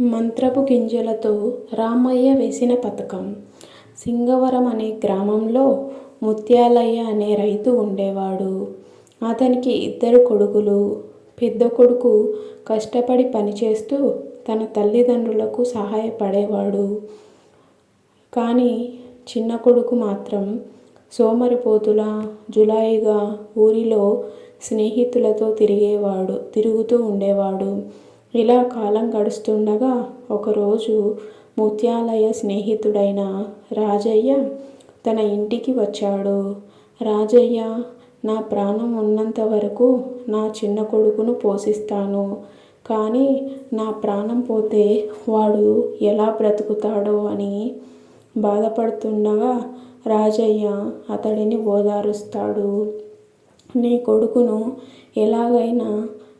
మంత్రపు గింజలతో రామయ్య వేసిన పథకం. సింగవరం అనే గ్రామంలో ముత్యాలయ్య అనే రైతు ఉండేవాడు. అతనికి ఇద్దరు కొడుకులు. పెద్ద కొడుకు కష్టపడి పనిచేస్తూ తన తల్లిదండ్రులకు సహాయపడేవాడు. కానీ చిన్న కొడుకు మాత్రం సోమరిపోతులా జులాయిగా ఊరిలో స్నేహితులతో తిరిగేవాడు తిరుగుతూ ఉండేవాడు. ఇలా కాలం గడుస్తుండగా ఒకరోజు ముత్యాలయ స్నేహితుడైన రాజయ్య తన ఇంటికి వచ్చాడు. రాజయ్య నా ప్రాణం ఉన్నంతవరకు నా చిన్న కొడుకును పోషిస్తాను. కానీ నా ప్రాణం పోతే వాడు ఎలా బ్రతుకుతాడో అని బాధపడుతుండగా రాజయ్య అతడిని ఓదారుస్తాడు. నీ కొడుకును ఎలాగైనా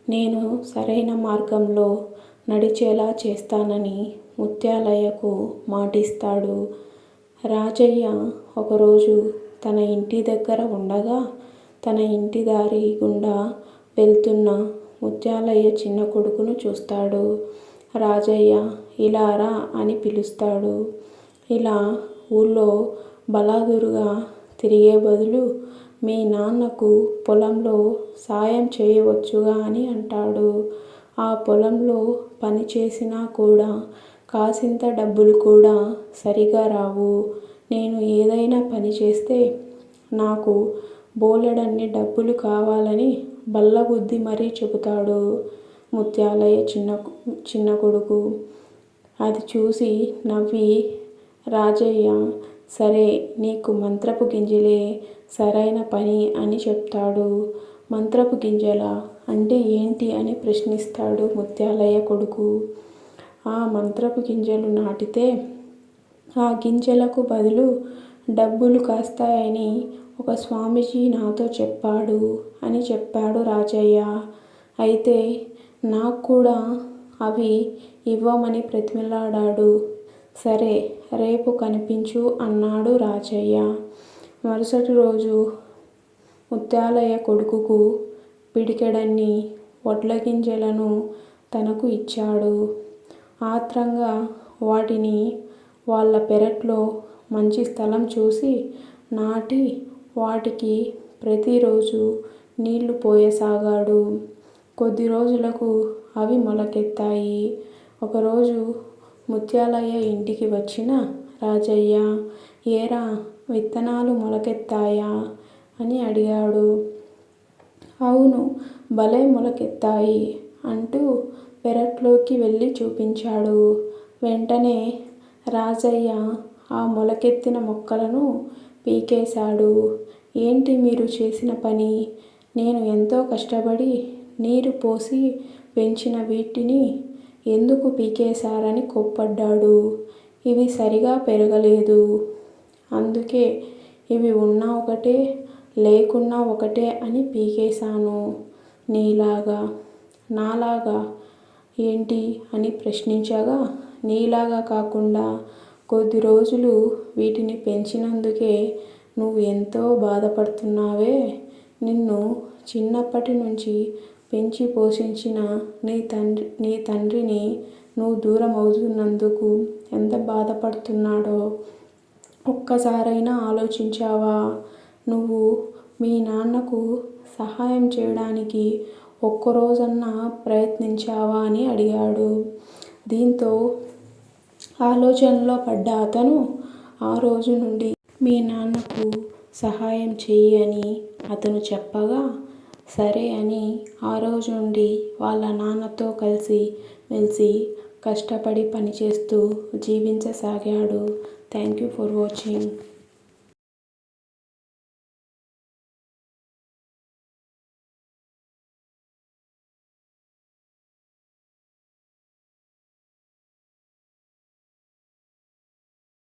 నేను సరైన మార్గంలో నడిచేలా చేస్తానని ముత్యాలయ్యకు మాటిస్తాడు. రాజయ్య ఒకరోజు తన ఇంటి దగ్గర ఉండగా తన ఇంటి దారి గుండా వెళ్తున్న ముత్యాలయ్య చిన్న కొడుకును చూస్తాడు. రాజయ్య ఇలా రా అని పిలుస్తాడు. ఇలా ఊళ్ళో బలాదురుగా తిరిగే బదులు మీ నాన్నకు పొలంలో సాయం చేయవచ్చుగా అని అంటాడు. ఆ పొలంలో పని చేసినా కూడా కాసింత డబ్బులు కూడా సరిగా రావు. నేను ఏదైనా పని చేస్తే నాకు బోలెడన్ని డబ్బులు కావాలని బల్లగుద్ది మరీ చెబుతాడు ముత్యాలయ్య చిన్న చిన్న కొడుకు. అది చూసి నవ్వి రాజయ్య సరే నీకు మంత్రపు గింజలే సరైన పని అని చెప్తాడు. మంత్రపు గింజలా? అంటే ఏంటి అని ప్రశ్నిస్తాడు ముత్యాలయ్య కొడుకు. ఆ మంత్రపు గింజలు నాటితే ఆ గింజలకు బదులు డబ్బులు కాస్తాయని ఒక స్వామీజీ నాతో చెప్పాడు అని చెప్పాడు రాజయ్య. అయితే నాకు కూడా అవి ఇవ్వమని ప్రతిమలాడాడు సరే రేపు కనిపించు అన్నాడు రాజయ్య. మరుసటి రోజు ముత్యాలయ్య కొడుకుకు పిడికెడన్ని వడ్లగింజలను తనకు ఇచ్చాడు. ఆత్రంగా వాటిని వాళ్ళ పెరట్లో మంచి స్థలం చూసి నాటి వాటికి ప్రతిరోజు నీళ్ళు పోయసాగాడు. కొద్ది రోజులకు అవి మొలకెత్తాయి. ఒకరోజు ముత్యాలయ్య ఇంటికి వచ్చిన రాజయ్య ఏరా విత్తనాలు మొలకెత్తాయా? అని అడిగాడు. అవును భలే మొలకెత్తాయి అంటూ పెరట్లోకి వెళ్ళి చూపించాడు. వెంటనే రాజయ్య ఆ మొలకెత్తిన మొక్కలను పీకేశాడు. ఏంటి మీరు చేసిన పని? నేను ఎంతో కష్టపడి నీరు పోసి పెంచిన వీటిని ఎందుకు పీకేశారని కోప్పడ్డాడు. ఇవి సరిగా పెరగలేదు. అందుకే ఇవి ఉన్నా ఒకటే లేకున్నా ఒకటే అని పీకేశాను. నీలాగా? నాలాగా ఏంటి అని ప్రశ్నించగా నీలాగా కాకుండా కొద్ది రోజులు వీటిని పెంచినందుకే నువ్వు ఎంతో బాధపడుతున్నావే. నిన్ను చిన్నప్పటి నుంచి పెంచి పోషించిన నీ తండ్రి నీ తండ్రిని నువ్వు దూరం అవుతున్నందుకు ఎంత బాధపడుతున్నాడో ఒక్కసారైనా ఆలోచించావా? నువ్వు మీ నాన్నకు సహాయం చేయడానికి ఒక్కరోజన్నా ప్రయత్నించావా అని అడిగాడు. దీంతో ఆలోచనలో పడ్డ అతను ఆ రోజు నుండి మీ నాన్నకు సహాయం చెయ్యి అని అతను చెప్పగా సరే అని ఆ రోజు వాళ్ళ నాన్నతో కలిసి మెలిసి కష్టపడి పనిచేస్తూ జీవించసాగాడు. Thank you for watching